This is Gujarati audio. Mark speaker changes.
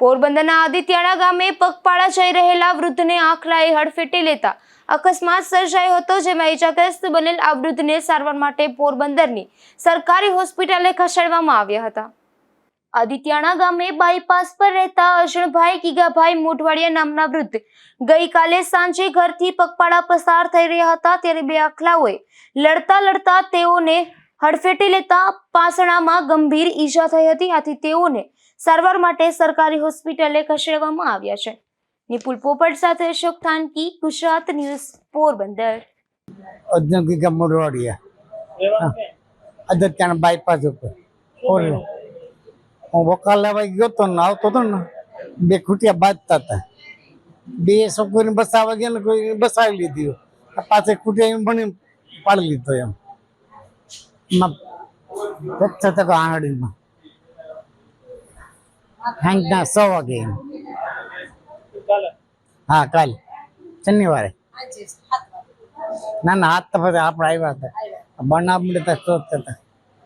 Speaker 1: પોરબંદરના આદિત્યાણા ગામે પગપાળા જઈ રહેલા વૃદ્ધને આંખલાએ હડફેટી લેતા અકસ્માત સર્જાયો હતો, જેમાં ઇજાગ્રસ્ત બનેલ આ વૃદ્ધને સારવાર માટે પોરબંદરની સરકારી હોસ્પિટલે ખસેડવામાં આવ્યા હતા. આદિત્યાણા ગામે બાયપાસ પર રહેતા અર્જુનભાઈ ગીગાભાઈ મોઢવાડિયા નામના વૃદ્ધ ગઈકાલે સાંજે ઘરથી પગપાળા પસાર થઈ રહ્યા હતા, ત્યારે બે આખલાઓએ લડતા લડતા તેઓને હડફેટે લેતા પાસણામાં ગંભીર ઈજા થઈ હતી. આથી તેઓને સારવાર માટે સરકારી હોસ્પિટલે ખસેડવામાં આવ્યા છે. નિપુલ પોપટ સાથે અશોક થાનકી ગુજરાત ન્યૂઝ પોરબંદર.
Speaker 2: અજનકી કે મોરવાડિયા અજત્યાના બાયપાસ ઉપર. હું વકાલ લેવા ગયો તો ને આવતો હતો ને બે ખૂટિયા બાંધતા હતા. બે છોકરીને બસાવવા ગયા ને કોઈ બસાવી લીધી. પાસે ખૂટિયા એમ ભણી પાડી લીધો એમ. ફ્રેક્ચર થતો આંગળીમાં. સાંજના સો વાગે હા કાલે. શનિવારે. ના ના હાથ તો પછી આપણે આવ્યા હતા. બનાવ મળે તો શોધતા હતા.